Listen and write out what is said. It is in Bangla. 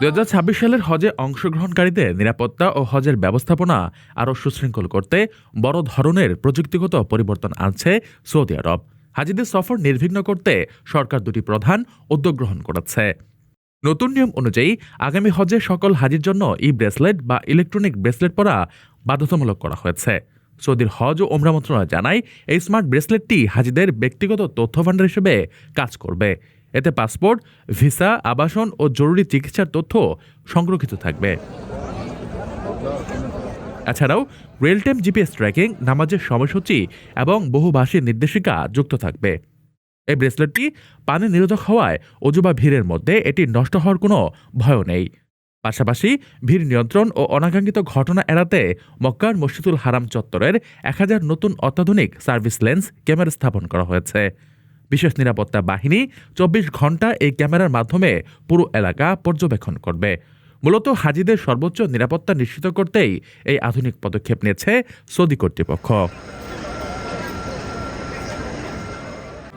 দু হাজার ছাব্বিশ সালের হজে অংশগ্রহণকারীদের নিরাপত্তা ও হজের ব্যবস্থাপনা আরও সুশৃঙ্খল করতে বড় ধরনের প্রযুক্তিগত পরিবর্তন আনছে সৌদি আরব। হাজিদের সফর নির্বিঘ্ন করতে সরকার দুটি প্রধান উদ্যোগ গ্রহণ করেছে। নতুন নিয়ম অনুযায়ী আগামী হজে সকল হাজির জন্য ই ব্রেসলেট বা ইলেকট্রনিক ব্রেসলেট পরা বাধ্যতামূলক করা হয়েছে। সৌদির হজ ও ওমরা মন্ত্রণালয় জানায়, এই স্মার্ট ব্রেসলেটটি হাজিদের ব্যক্তিগত তথ্য ভাণ্ডার হিসেবে কাজ করবে। এতে পাসপোর্ট, ভিসা, আবাসন ও জরুরি চিকিৎসার তথ্য সংরক্ষিত থাকবে। এছাড়াও রিয়েল টাইম জিপিএস ট্র্যাকিং, নামাজের সময়সূচি এবং বহুভাষী নির্দেশিকা যুক্ত থাকবে। এই ব্রেসলেটটি পানি নিরোধক হওয়ায় অজু বা ভিড়ের মধ্যে এটি নষ্ট হওয়ার কোনো ভয় নেই। পাশাপাশি, ভিড় নিয়ন্ত্রণ ও অনাকাঙ্ক্ষিত ঘটনা এড়াতে মক্কার মসজিদুল হারাম চত্বরের এক হাজার নতুন অত্যাধুনিক সার্ভিস লেন্স ক্যামেরা স্থাপন করা হয়েছে। বিশেষ নিরাপত্তা বাহিনী চব্বিশ ঘণ্টা এই ক্যামেরার মাধ্যমে পুরো এলাকা পর্যবেক্ষণ করবে। মূলত হাজিদের সর্বোচ্চ নিরাপত্তা নিশ্চিত করতেই এই আধুনিক পদক্ষেপ নিয়েছে সৌদি কর্তৃপক্ষ।